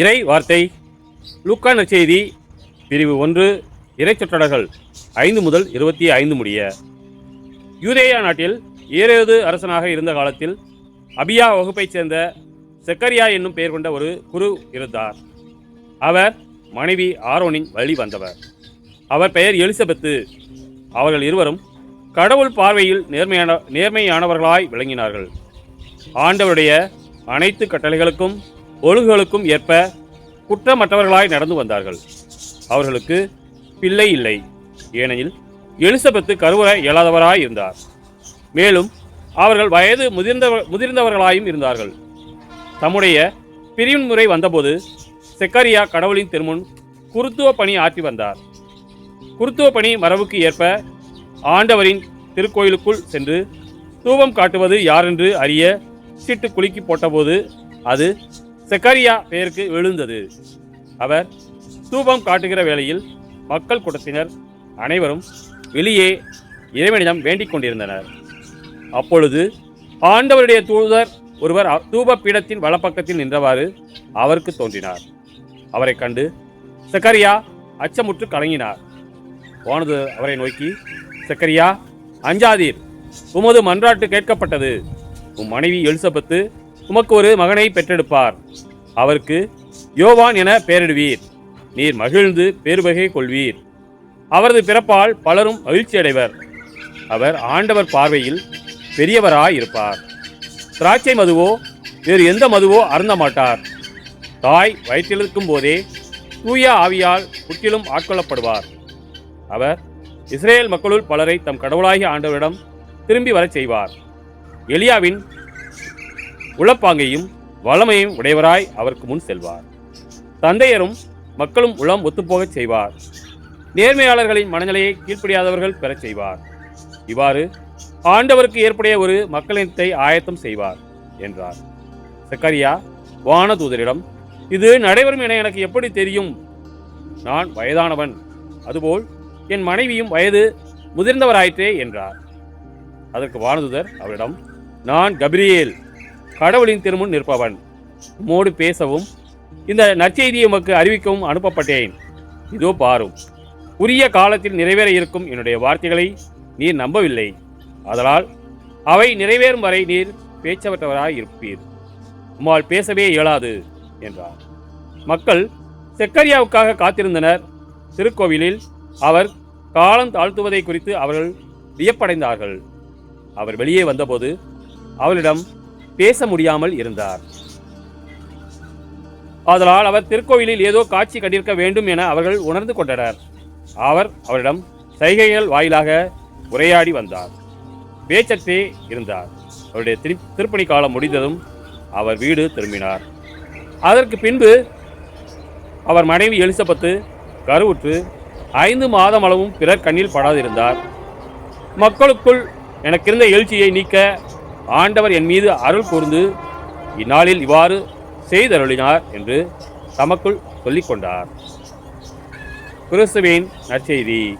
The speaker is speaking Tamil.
இறை வார்த்தை. லூக்கா செய்தி பிரிவு ஒன்று இறை சொற்றடர்கள் ஐந்து முதல் இருபத்தி ஐந்து முடிய. யூதேயா நாட்டில் ஏரோது அரசனாக இருந்த காலத்தில் அபியா வகுப்பைச் சேர்ந்த செக்கரியா என்னும் பெயர் கொண்ட ஒரு குரு இருந்தார். அவர் மனைவி ஆரோனின் வழி வந்தவர். அவர் பெயர் எலிசபெத்து. அவர்கள் இருவரும் கடவுள் பார்வையில் நேர்மையான நேர்மையானவர்களாய் விளங்கினார்கள். ஆண்டவருடைய அனைத்து கட்டளைகளுக்கும் ஒழுங்குகளுக்கும் ஏற்ப குற்றமற்றவர்களாய் நடந்து வந்தார்கள். அவர்களுக்கு பிள்ளை இல்லை. ஏனெனில் எலிசபெத்து கருவற இயலாதவராய் இருந்தார். மேலும் அவர்கள் வயது முதிர்ந்தவர் முதிர்ந்தவர்களாயும் இருந்தார்கள். தம்முடைய பிரிவின் முறை வந்தபோது செக்கரியா கடவுளின் திருமுன் குருத்துவ பணி ஆற்றி வந்தார். குருத்துவ பணி மரபுக்கு ஏற்ப ஆண்டவரின் திருக்கோயிலுக்குள் சென்று தூபம் காட்டுவது யாரென்று அறிய சீட்டு குலுக்கி போட்டபோது அது செக்கரியா பெயருக்கு விழுந்தது அவர் தூபம் காட்டுகிற வேளையில் மக்கள் கூட்டத்தினர் அனைவரும் வெளியே இறைவனிடம் வேண்டிக் கொண்டிருந்தனர். அப்பொழுது ஆண்டவருடைய தூதர் ஒருவர் தூப பீடத்தின் வலப்பக்கத்தில் நின்றவாறு அவருக்கு தோன்றினார். அவரைக் கண்டு செக்கரியா அச்சமுற்று கலங்கினார். போனது அவரை நோக்கி செக்கரியா அஞ்சாதீர். உமது மன்றாட்டு கேட்கப்பட்டது. உம் மனைவி எலிசபெத்து உமக்கு ஒரு மகனை பெற்றெடுப்பார். அவருக்கு யோவான் என பெயரிடுவீர். நீர் மகிழ்ந்து பேருவகை கொள்வீர். அவரது பிறப்பால் பலரும் மகிழ்ச்சியடைவர். அவர் ஆண்டவர் பார்வையில் பெரியவராய் இருப்பார் திராட்சை மதுவோ வேறு எந்த மதுவோ அருந்த மாட்டார். தாய் வயிற்றிலிருக்கும் போதே தூய ஆவியால் முற்றிலும் ஆட்கொள்ளப்படுவார். அவர் இஸ்ரேல் மக்களுள் பலரை தம் கடவுளாகிய ஆண்டவரிடம் திரும்பி வரச் செய்வார். எலியாவின் உளப்பாங்கையும் வளமையும் உடையவராய் அவருக்கு முன் செல்வார். தந்தையரும் மக்களும் உளம் ஒத்துப்போகச் செய்வார். நேர்மையாளர்களின் மனநிலையை கீழ்ப்படியாதவர்கள் பெறச் செய்வார். இவ்வாறு ஆண்டவருக்கு ஏற்புடைய ஒரு மக்களினத்தை ஆயத்தம் செய்வார் என்றார். சக்கரியா வானதூதரிடம் இது நடைபெறும் என எனக்கு எப்படி தெரியும்? நான் வயதானவன் அதுபோல் என் மனைவியும் வயது முதிர்ந்தவராயிற்றே என்றார். அதற்கு வானதுதர் அவரிடம் நான் கபிரியேல் கடவுளின் திருமுன் நிற்பவன். உம்மோடு பேசவும் இந்த நற்செய்தியை உமக்கு அறிவிக்கவும் அனுப்பப்பட்டேன். இதோ பாரும் உரிய காலத்தில் நிறைவேற இருக்கும் என்னுடைய வார்த்தைகளை நீர் நம்பவில்லை. அதனால் அவை நிறைவேறும் வரை நீர் பேச்சவற்றவராக இருப்பீர். உம்மால் பேசவே இயலாது என்றார். மக்கள் செக்கரியாவுக்காக காத்திருந்தனர். திருக்கோவிலில் அவர் காலம் தாழ்த்துவதை குறித்து அவர்கள் வியப்படைந்தார்கள். அவர் வெளியே வந்தபோது அவளிடம் பேச முடியாமல் இருந்தார். ஆதலால் அவர் திருக்கோவிலில் ஏதோ காட்சி கண்டிருக்க வேண்டும் என அவர்கள் உணர்ந்து கொண்டனர். அவர் அவரிடம் சைகைகள் வாயிலாக உரையாடி வந்தார். பேச்சற்றே இருந்தார். அவருடைய திரு திருப்பணி காலம் முடிந்ததும் அவர் வீடு திரும்பினார். அதற்கு பின்பு அவர் மனைவி எலிசபத்து கருவுற்று ஐந்து மாதம் அளவும் பிறர் கண்ணில் படாதிருந்தார். மக்களுக்குள் எனக்கிருந்த எழுச்சியை நீக்க ஆண்டவர் என் மீது அருள் கூர்ந்து இந்நாளில் இவ்வாறு செய்தருளினார் என்று தமக்குள் சொல்லிக்கொண்டார். கிறிஸ்துவின் நற்செய்தி.